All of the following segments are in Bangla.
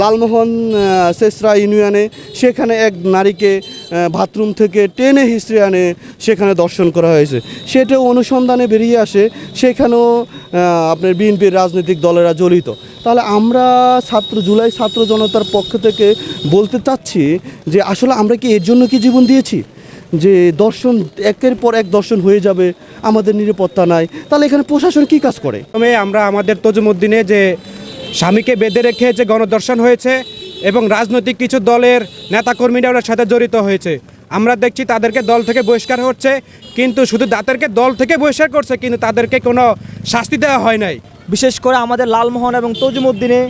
লালমোহন সেসরা ইউনিয়নে, সেখানে এক নারীকে বাথরুম থেকে টেনে হিস্ট্রি আনে, সেখানে দর্শন করা হয়েছে। সেটাও অনুসন্ধানে বেরিয়ে আসে, সেখানেও আপনার বিএনপির রাজনৈতিক দলেরা জড়িত। তাহলে আমরা ছাত্র, জুলাই ছাত্র জনতার পক্ষ থেকে বলতে চাচ্ছি যে আসলে আমরা কি এর জন্য কি জীবন দিয়েছি? যে দর্শন একের পর এক দর্শন হয়ে যাবে আমাদের নিরাপত্তা নাই। তাহলে এখানে প্রশাসন কি কাজ করে? প্রথমে আমরা আমাদের তজুমুদ্দিনে যে স্বামীকে বেঁধে রেখে যে গণদর্শন হয়েছে এবং রাজনৈতিক কিছু দলের নেতাকর্মীরা সাথে জড়িত হয়েছে। আমরা দেখছি তাদেরকে দল থেকে বহিষ্কার হচ্ছে কিন্তু শুধু তাদেরকে দল থেকে বহিষ্কার করছে কিন্তু তাদেরকে কোনো শাস্তি দেওয়া হয় নাই। বিশেষ করে আমাদের লালমোহন এবং তজুমুদ্দিনে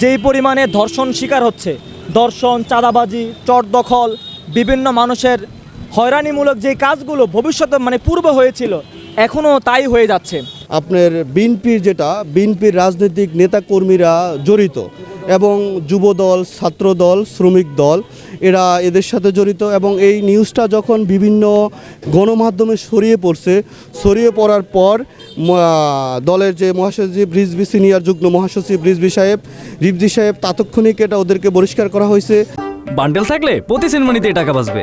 যেই পরিমাণে ধর্ষণ শিকার হচ্ছে দর্শন চাঁদাবাজি চট দখল বিভিন্ন মানুষের হয়রানিমূলক যে কাজগুলো ভবিষ্যতে মানে পূর্ব হয়েছিল এখনও তাই হয়ে যাচ্ছে। আপনার বিএনপির যেটা বিএনপির রাজনৈতিক নেতাকর্মীরা জড়িত এবং যুবদল ছাত্রদল শ্রমিক দল এরা এদের সাথে জড়িত এবং এই নিউজটা যখন বিভিন্ন গণমাধ্যমে ছড়িয়ে পড়ছে ছড়িয়ে পড়ার পর দলের যে মহাসচিব রিজবি সিনিয়র যুগ্ম মহাসচিব রিজবি সাহেব রিজবি সাহেব তাৎক্ষণিক এটা ওদেরকে বহিষ্কার করা হয়েছে। বান্ডেল থাকলে প্রতি সেনমানিতে টাকা বাঁচবে।